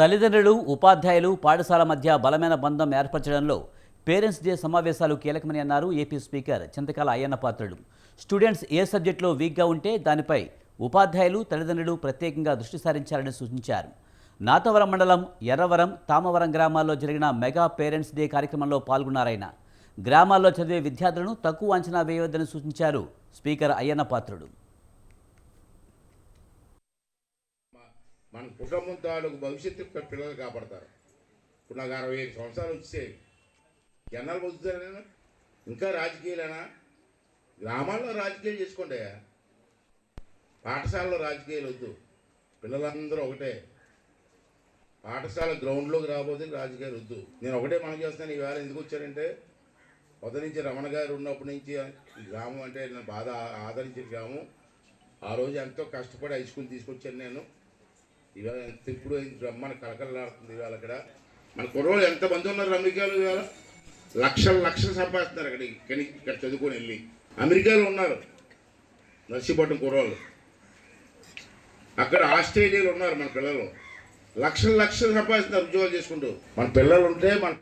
తల్లిదండ్రులు ఉపాధ్యాయులు పాఠశాల మధ్య బలమైన బంధం ఏర్పరచడంలో పేరెంట్స్ డే సమావేశాలు కీలకమని అన్నారు AP speaker Chintakayala Ayyanna Patrudu. Students ఏ సబ్జెక్టులో వీక్గా ఉంటే దానిపై ఉపాధ్యాయులు తల్లిదండ్రులు ప్రత్యేకంగా దృష్టి సారించాలని సూచించారు. నాతవరం మండలం ఎర్రవరం తామవరం గ్రామాల్లో జరిగిన మెగా పేరెంట్స్ డే కార్యక్రమంలో పాల్గొన్నారాయన. గ్రామాల్లో చదివే విద్యార్థులను తక్కువ అంచనా వేయవద్దని సూచించారు స్పీకర్ అయ్యన్న పాత్రుడు. మన కుటుంబం తాలూకు భవిష్యత్తు పిల్లలు కాపాడతారు. ఇప్పుడు నాకు అరవై ఐదు సంవత్సరాలు వచ్చే జనాలు బతుకుతారు నేను ఇంకా రాజకీయాలేనా? గ్రామాల్లో రాజకీయాలు చేసుకోండి పాఠశాలలో రాజకీయాలు వద్దు. పిల్లలందరూ ఒకటే. పాఠశాల గ్రౌండ్లోకి రాబోతే రాజకీయాలు వద్దు. నేను ఒకటే మనం చేస్తాను. ఈవేళ ఎందుకు వచ్చారంటే కొత్త నుంచి రమణ గారు ఉన్నప్పటి నుంచి ఈ గ్రామం అంటే నేను బాగా ఆదరించిన గ్రామం. ఆ రోజు ఎంతో కష్టపడి హై స్కూల్ తీసుకొచ్చాను నేను. ఇవాళ ఎంత ఇప్పుడు బ్రహ్మాన్ని కలకలలాడుతుంది ఇవాళ అక్కడ. మన కుర్రోళ్ళు ఎంతమంది ఉన్నారు అమెరికాలో ఇవాళ? లక్షలు లక్షలు సంపాదిస్తున్నారు అక్కడ. ఇక్కడ ఇక్కడ చదువుకొని వెళ్ళి. అమెరికాలో ఉన్నారు. నర్సీపట్నం కుర్రోళ్ళు. అక్కడ ఆస్ట్రేలియాలో ఉన్నారు మన పిల్లలు. లక్షలు లక్షలు సంపాదిస్తున్నారు ఉద్యోగాలు చేసుకుంటూ. మన పిల్లలు ఉంటే మన